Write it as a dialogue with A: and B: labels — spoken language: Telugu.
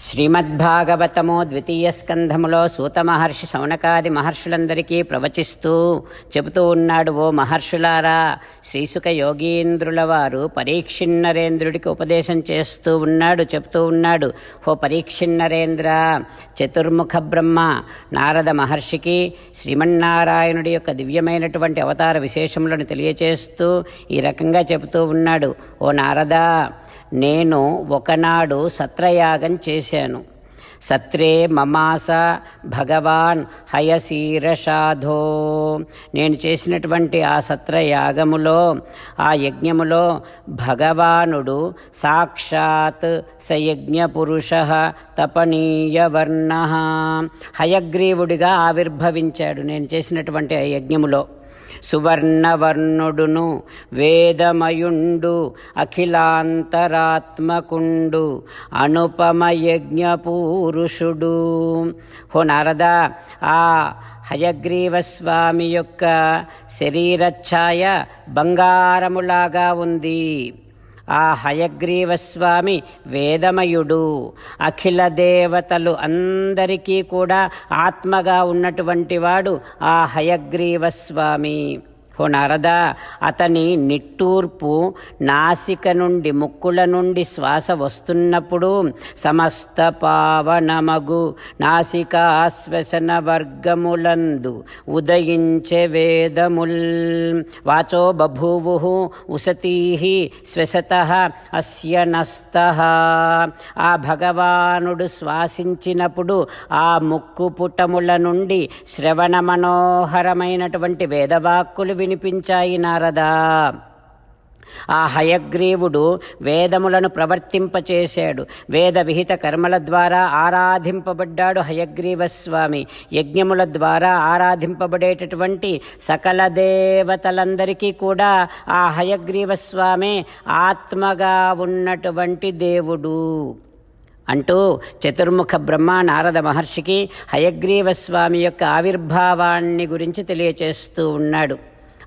A: శ్రీమద్భాగవతము ద్వితీయ స్కంధములో సూత మహర్షి సౌనకాది మహర్షులందరికీ ప్రవచిస్తూ చెబుతూ ఉన్నాడు ఓ మహర్షులారా శ్రీసుక యోగీంద్రుల వారు పరీక్షిన్నరేంద్రుడికి ఉపదేశం చేస్తూ ఉన్నాడు చెబుతూ ఉన్నాడు ఓ పరీక్షిన్నరేంద్ర చతుర్ముఖ బ్రహ్మ నారద మహర్షికి శ్రీమన్నారాయణుడి యొక్క దివ్యమైనటువంటి అవతార విశేషములను తెలియచేస్తూ ఈ రకంగా చెబుతూ ఉన్నాడు ఓ నారదా నేను ఒకనాడు సత్రయాగం చేశాను. సత్రే మమాస భగవాన్ హయశీరషాధో నేను చేసినటువంటి ఆ సత్రయాగములో ఆ యజ్ఞములో భగవానుడు సాక్షాత్ సయజ్ఞ పురుష తపనీయవర్ణ. హయగ్రీవుడిగా ఆవిర్భవించాడు. నేను చేసినటువంటి ఆ యజ్ఞములో. సువర్ణవర్ణుడును వేదమయుండు అఖిలాంతరాత్మకుండు అనుపమ యజ్ఞపూరుషుడు హో నారద ఆ హయగ్రీవస్వామి యొక్క శరీరఛాయ బంగారములాగా ఉంది. ఆ హయగ్రీవస్వామి వేదమయుడు. అఖిల దేవతలు అందరికీ కూడా ఆత్మగా ఉన్నటువంటి వాడు ఆ హయగ్రీవస్వామి. ఓ నారద అతని నిట్టూర్పు నాసిక నుండి ముక్కుల నుండి శ్వాస వస్తున్నప్పుడు సమస్త పావనమగు నాసికాశ్వసన వర్గములందు ఉదయించే వేదముల్. వాచో బభూవు ఉసతీ శ్వసత అస్య నస్త. ఆ భగవానుడు శ్వాసించినప్పుడు ఆ ముక్కు పుటముల నుండి శ్రవణ మనోహరమైనటువంటి వేదవాక్కులు వినిపించాయి నారదా. ఆ హయగ్రీవుడు వేదములను ప్రవర్తింపచేశాడు. వేద విహిత కర్మల ద్వారా ఆరాధింపబడ్డాడు హయగ్రీవస్వామి. యజ్ఞముల ద్వారా ఆరాధింపబడేటటువంటి సకల దేవతలందరికీ కూడా ఆ హయగ్రీవస్వామే ఆత్మగా ఉన్నటువంటి దేవుడు. అంటూ చతుర్ముఖ బ్రహ్మ నారద మహర్షికి హయగ్రీవస్వామి యొక్క ఆవిర్భావాన్ని గురించి తెలియచేస్తూ ఉన్నాడు.